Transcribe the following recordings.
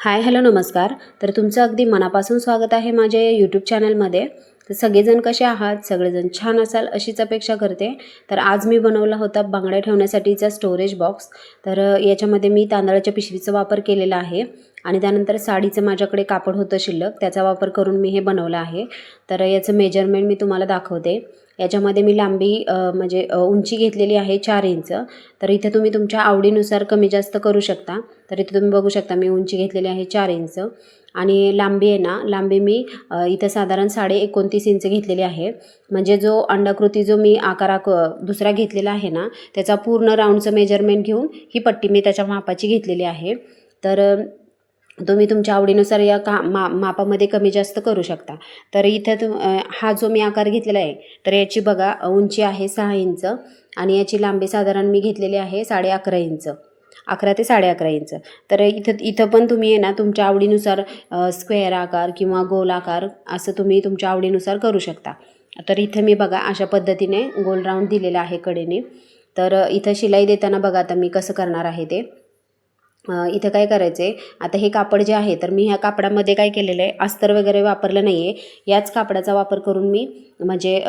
Hi hello नमस्कार. तर तुमचं अगदी मनापासून स्वागत आहे माझ्या यूट्यूब चॅनलमध्ये तर सगळेजण कसे आहात? सगळेजण छान असाल अशीच अपेक्षा करते. तर आज मी बनवला होता बांगड्या ठेवण्यासाठीचा स्टोरेज बॉक्स तर याच्यामध्ये मी तांदळाच्या पिशवीचा वापर केलेला आहे. आणि त्यानंतर साडीचं माझ्याकडे कापड होतं शिल्लक. त्याचा वापर करून मी हे बनवलं आहे. तर याचं मेजरमेंट मी तुम्हाला दाखवते. याच्यामध्ये मी लांबी म्हणजे उंची घेतलेली आहे चार इंच. तर इथे तुम्ही तुमच्या आवडीनुसार कमी जास्त करू शकता. तर इथे तुम्ही बघू शकता मी उंची घेतलेली आहे चार इंच. आणि लांबी आहे ना लांबी मी इथं साधारण साडे एकोणतीस इंच घेतलेली आहे. म्हणजे जो अंडाकृती जो मी आकार दुसरा घेतलेला आहे ना त्याचा पूर्ण राऊंडचं मेजरमेंट घेऊन ही पट्टी मी त्याच्या मापाची घेतलेली आहे. तर तुम्ही तुमच्या आवडीनुसार या का मा मापामध्ये कमी जास्त करू शकता. तर इथं तुम हा जो मी आकार घेतलेला आहे तर याची बघा उंची आहे सहा इंच आणि याची लांबी साधारण मी घेतलेली आहे साडे अकरा इंच. अकरा ते साडे अकरा इंच. तर इथं इथं पण तुम्ही आहे ना तुमच्या आवडीनुसार स्क्वेअर आकार किंवा गोल आकार असं तुम्ही तुमच्या आवडीनुसार करू शकता. तर इथं मी बघा अशा पद्धतीने गोल राऊंड दिलेला आहे कडेने. तर इथं शिलाई देताना बघा आता मी कसं करणार आहे ते. इथं काय करायचं आहे आता हे कापड जे आहे तर मी ह्या कापडामध्ये काय केलेलं आहे अस्तर वगैरे वापरलं नाही आहे याच कापडाचा वापर करून मी म्हणजे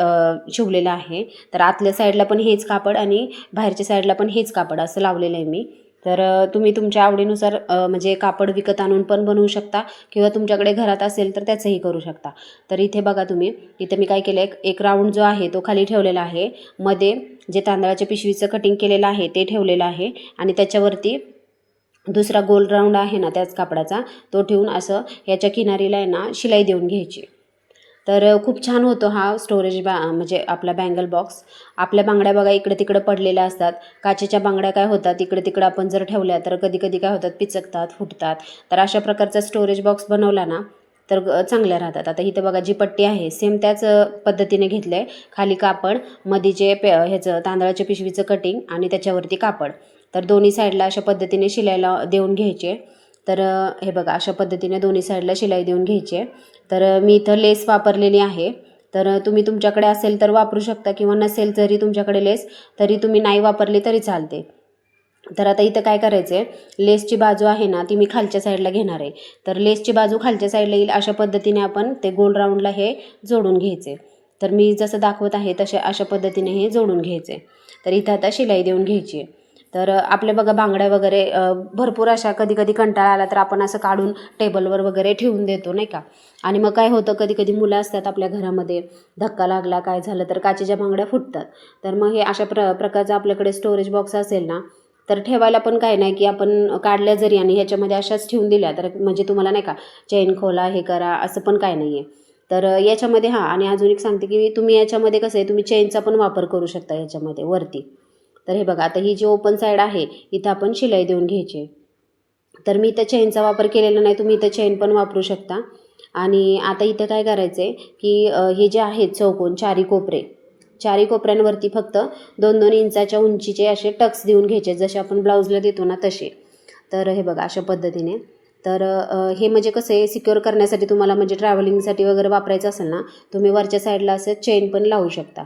शिवलेलं आहे. तर आतल्या साईडला पण हेच कापड आणि बाहेरच्या साईडला पण हेच कापड असं लावलेलं आहे मी. तर तुम्ही तुमच्या आवडीनुसार म्हणजे कापड विकत आणून पण बनवू शकता किंवा तुमच्याकडे घरात असेल तर त्याचंही करू शकता. तर इथे बघा तुम्ही इथे मी काय केलं आहे एक राऊंड जो आहे तो खाली ठेवलेला आहे. मध्ये जे तांदळाच्या पिशवीचं कटिंग केलेलं आहे ते ठेवलेलं आहे आणि त्याच्यावरती दुसरा गोल राऊंड आहे ना त्याच कापडाचा तो ठेवून असं याच्या किनारीला आहे ना शिलाई देऊन घ्यायची. तर खूप छान होतो हा स्टोरेज बा म्हणजे आपला बँगल बॉक्स आपल्या बांगड्या बघा इकडे तिकडे पडलेल्या असतात. काचेच्या बांगड्या काय होतात इकडे तिकडे आपण जर ठेवल्या तर कधी कधी काय होतात पिचकतात फुटतात. तर अशा प्रकारचा स्टोरेज बॉक्स बनवला ना तर चांगल्या राहतात. आता इथं बघा जी पट्टी आहे सेम त्याच पद्धतीने घेतलं आहे खाली कापडमध्ये जे पे ह्याचं तांदळाच्या पिशवीचं कटिंग आणि त्याच्यावरती कापड. तर दोन्ही साईडला अशा पद्धतीने शिलाईला देऊन घ्यायचे. तर हे बघा अशा पद्धतीने दोन्ही साईडला शिलाई देऊन घ्यायचे. तर मी इथं लेस वापरलेली आहे. तर तुम्ही तुमच्याकडे असेल तर वापरू शकता किंवा नसेल जरी तुमच्याकडे लेस तरी तुम्ही नाही वापरली तरी चालते. तर आता इथं काय करायचं आहे लेसची बाजू आहे ना ती मी खालच्या साईडला घेणार आहे. तर लेसची बाजू खालच्या साईडला येईल अशा पद्धतीने आपण ते गोल राऊंडला हे जोडून घ्यायचे. तर मी जसं दाखवत आहे तसे अशा पद्धतीने हे जोडून घ्यायचे. तर इथं आता शिलाई देऊन घ्यायची. आहे तर आपले आपल्या बघा बांगड्या वगैरे भरपूर अशा कधी कधी कंटाळा आला तर आपण असं काढून टेबलवर वगैरे ठेवून देतो नाही का? आणि मग काय होतं कधी कधी मुलं असतात आपल्या घरामध्ये धक्का लागला काय झालं तर काचेच्या बांगड्या फुटतात. तर मग हे अशा प्र प्रकारचा आपल्याकडे स्टोरेज बॉक्स असेल ना तर ठेवायला पण काय नाही की आपण काढल्या जरी आणि ह्याच्यामध्ये अशाच ठेवून दिल्या तर म्हणजे तुम्हाला नाही का चेन खोला हे करा असं पण काय नाही आहे तर याच्यामध्ये हां आणि अजून एक सांगते की तुम्ही याच्यामध्ये कसं आहे तुम्ही चेनचा पण वापर करू शकता याच्यामध्ये वरती. तर हे बघा आता ही जी ओपन साईड आहे इथं आपण शिलाई देऊन घ्यायची. तर मी इथं चेनचा वापर केलेला नाही तुम्ही इथं चेन पण वापरू शकता. आणि आता इथं काय करायचं आहे की हे जे आहेत चौकोन चारी कोपरे चारी कोपऱ्यांवरती फक्त दोन दोन इंचाच्या उंचीचे असे टक्स देऊन घ्यायचे जसे आपण ब्लाऊजला देतो ना तसे. तर हे बघा अशा पद्धतीने. तर हे म्हणजे कसं आहे सिक्युअर करण्यासाठी तुम्हाला म्हणजे ट्रॅव्हलिंगसाठी वगैरे वापरायचं असेल ना तुम्ही वरच्या साईडला असं चेन पण लावू शकता.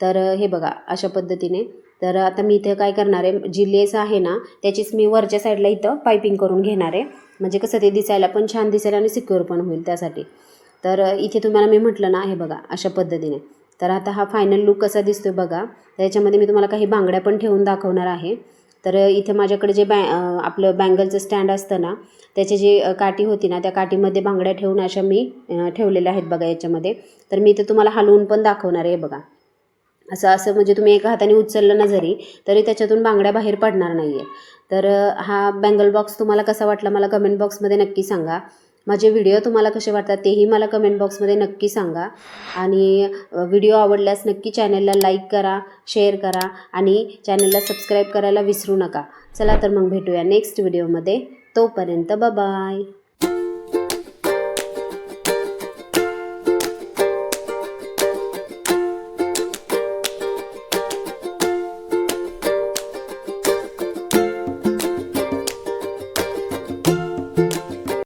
तर हे बघा अशा पद्धतीने. तर आता मी इथे काय करणार आहे जी लेस आहे ना त्याचीच मी वरच्या साईडला इथं पायपिंग करून घेणार आहे. म्हणजे कसं ते दिसायला पण छान दिसेल आणि सिक्युअर पण होईल त्यासाठी. तर इथे तुम्हाला मी म्हटलं ना हे बघा अशा पद्धतीने. तर आता हा फायनल लुक कसा दिसतो आहे बघा. त्याच्यामध्ये मी तुम्हाला काही बांगड्या पण ठेवून दाखवणार आहे. तर इथे माझ्याकडे जे बॅ आपलं बँगलचं स्टँड असतं ना त्याची जी काठी होती ना त्या काठीमध्ये बांगड्या ठेवून अशा मी ठेवलेल्या आहेत बघा याच्यामध्ये. तर मी इथे तुम्हाला हलवून पण दाखवणार आहे बघा. असं असं म्हणजे तुम्ही एका हाताने उचललं ना जरी तरी त्याच्यातून बांगड्या बाहेर पडणार नाही आहेत तर हा बँगल बॉक्स तुम्हाला कसा वाटला मला कमेंट बॉक्समध्ये नक्की सांगा. माझे व्हिडिओ तुम्हाला कसे वाटतात तेही मला कमेंट बॉक्समध्ये नक्की सांगा. आणि व्हिडिओ आवडल्यास नक्की चॅनलला लाईक करा शेअर करा आणि चॅनलला सबस्क्राईब करायला विसरू नका. चला तर मग भेटूया नेक्स्ट व्हिडिओमध्ये. तोपर्यंत बाय